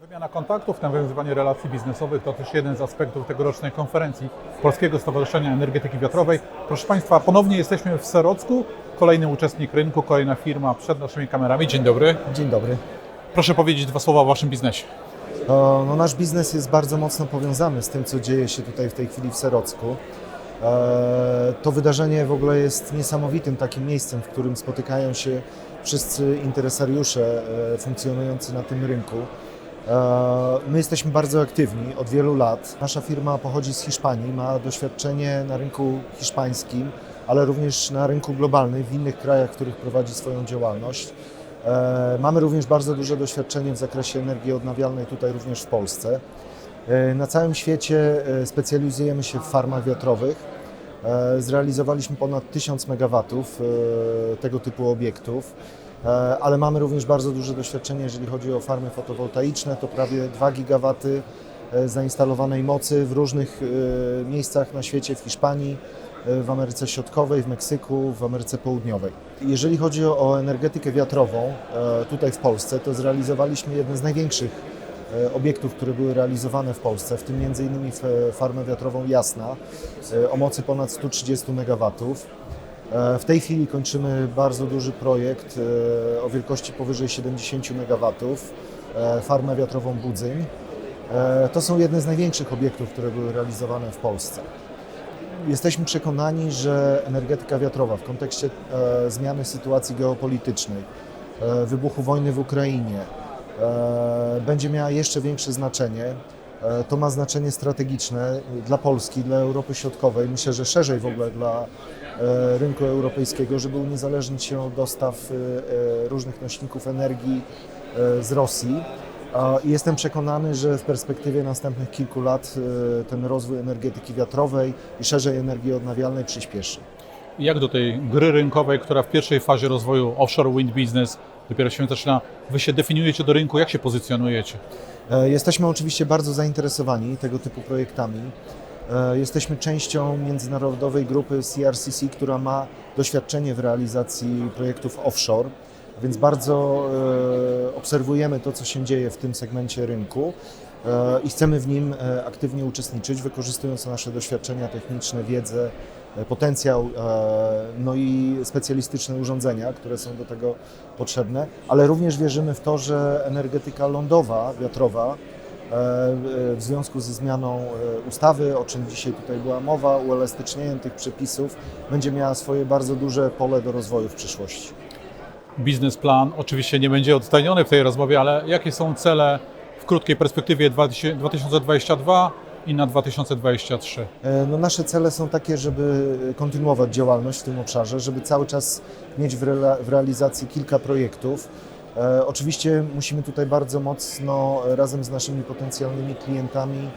Wymiana kontaktów, nawiązywanie relacji biznesowych to też jeden z aspektów tegorocznej konferencji Polskiego Stowarzyszenia Energetyki Wiatrowej. Proszę Państwa, ponownie jesteśmy w Serocku. Kolejny uczestnik rynku, kolejna firma przed naszymi kamerami. Dzień dobry. Dzień dobry. Proszę powiedzieć dwa słowa o Waszym biznesie. O, No, nasz biznes jest bardzo mocno powiązany z tym, co dzieje się tutaj w tej chwili w Serocku. E, To wydarzenie w ogóle jest niesamowitym takim miejscem, w którym spotykają się wszyscy interesariusze e, funkcjonujący na tym rynku. E, My jesteśmy bardzo aktywni od wielu lat. Nasza firma pochodzi z Hiszpanii, ma doświadczenie na rynku hiszpańskim, ale również na rynku globalnym w innych krajach, w których prowadzi swoją działalność. Mamy również bardzo duże doświadczenie w zakresie energii odnawialnej tutaj również w Polsce. Na całym świecie specjalizujemy się w farmach wiatrowych. E, Zrealizowaliśmy ponad 1000 MW e, tego typu obiektów, E, ale mamy również bardzo duże doświadczenie, jeżeli chodzi o farmy fotowoltaiczne. To prawie 2 GW zainstalowanej mocy w różnych miejscach na świecie, w Hiszpanii, w Ameryce Środkowej, w Meksyku, w Ameryce Południowej. Jeżeli chodzi o energetykę wiatrową tutaj w Polsce, to zrealizowaliśmy jeden z największych obiektów, które były realizowane w Polsce, w tym m.in. farmę wiatrową Jasna e, o mocy ponad 130 MW. E, W tej chwili kończymy bardzo duży projekt e, o wielkości powyżej 70 MW, e, farmę wiatrową Budzyń. E, To są jedne z największych obiektów, które były realizowane w Polsce. Jesteśmy przekonani, że energetyka wiatrowa w kontekście e, zmiany sytuacji geopolitycznej, e, wybuchu wojny w Ukrainie, e, będzie miała jeszcze większe znaczenie. E, to ma znaczenie strategiczne dla Polski, dla Europy Środkowej, myślę, że szerzej w ogóle dla e, rynku europejskiego, żeby uniezależnić się od dostaw e, e, różnych nośników energii e, z Rosji. Jestem przekonany, że w perspektywie następnych kilku lat e, ten rozwój energetyki wiatrowej i szerzej energii odnawialnej przyspieszy. Jak do tej gry rynkowej, która w pierwszej fazie rozwoju offshore wind business dopiero się zaczyna, Wy się definiujecie do rynku, jak się pozycjonujecie? E, Jesteśmy oczywiście bardzo zainteresowani tego typu projektami. E, Jesteśmy częścią międzynarodowej grupy CRCC, która ma doświadczenie w realizacji projektów offshore, więc bardzo e, obserwujemy to, co się dzieje w tym segmencie rynku i chcemy w nim aktywnie uczestniczyć, wykorzystując nasze doświadczenia techniczne, wiedzę, potencjał, e, no i specjalistyczne urządzenia, które są do tego potrzebne, ale również wierzymy w to, że energetyka lądowa, wiatrowa, e, e, w związku ze zmianą e, ustawy, o czym dzisiaj tutaj była mowa, uelastycznieniem tych przepisów, będzie miała swoje bardzo duże pole do rozwoju w przyszłości. Biznesplan oczywiście nie będzie odtajniony w tej rozmowie, ale jakie są cele w krótkiej perspektywie 2022 i na 2023? E, No nasze cele są takie, żeby kontynuować działalność w tym obszarze, żeby cały czas mieć w, realizacji kilka projektów. E, Oczywiście musimy tutaj bardzo mocno e, razem z naszymi potencjalnymi klientami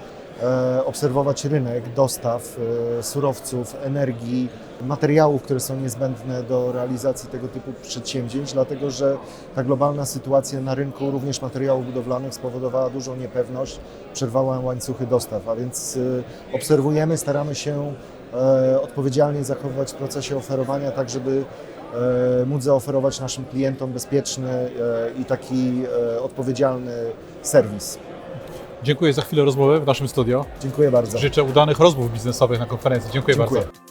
obserwować rynek dostaw e, surowców, energii, materiałów, które są niezbędne do realizacji tego typu przedsięwzięć, dlatego że ta globalna sytuacja na rynku również materiałów budowlanych spowodowała dużą niepewność, przerwała łańcuchy dostaw, a więc y, obserwujemy, staramy się e, odpowiedzialnie zachowywać w procesie oferowania, tak żeby e, móc zaoferować naszym klientom bezpieczny e, i taki e, odpowiedzialny serwis. Dziękuję za chwilę rozmowy w naszym studio. Dziękuję bardzo. Życzę udanych rozmów biznesowych na konferencji. Dziękuję, Dziękuję. bardzo.